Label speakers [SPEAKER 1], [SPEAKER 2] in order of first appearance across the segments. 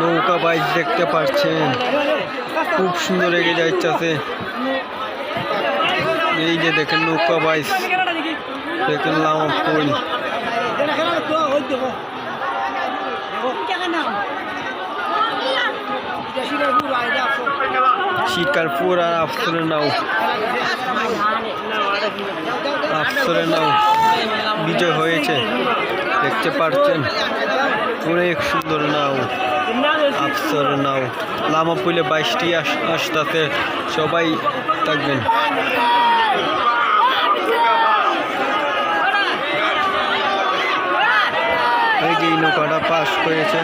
[SPEAKER 1] নৌকা বাইক দেখতে পাচ্ছেন। খুব সুন্দর এগে যাইতেছে এই যে দেখেন নৌকা বাইক। দেখেন লামা ফুল শিকারপুর আর আফসরের নাও। আফসরের নাও। বিজয় হয়েছে। দেখতে পাচ্ছেন। অনেক সুন্দর নাও। আফসর নাও। লামা পুলে বাইশটি আসতে সবাই থাকবেন। এই যে নৌকাটা পাস করেছে।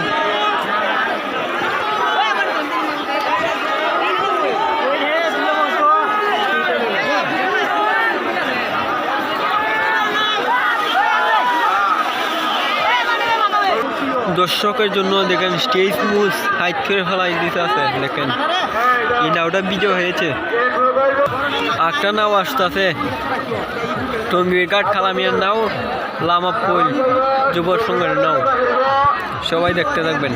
[SPEAKER 1] দর্শকের জন্য দেখেন স্টেজ মুজ হাইট করে ফেলাই দিতে আছে, দেখেন। এই নাওটা বিজয় হয়েছে। একটা নাও আসতেছে। কাঠ খালামিয়ার নাও, লামা পুল যুব সংঘের নাও। সবাই দেখতে থাকবেন।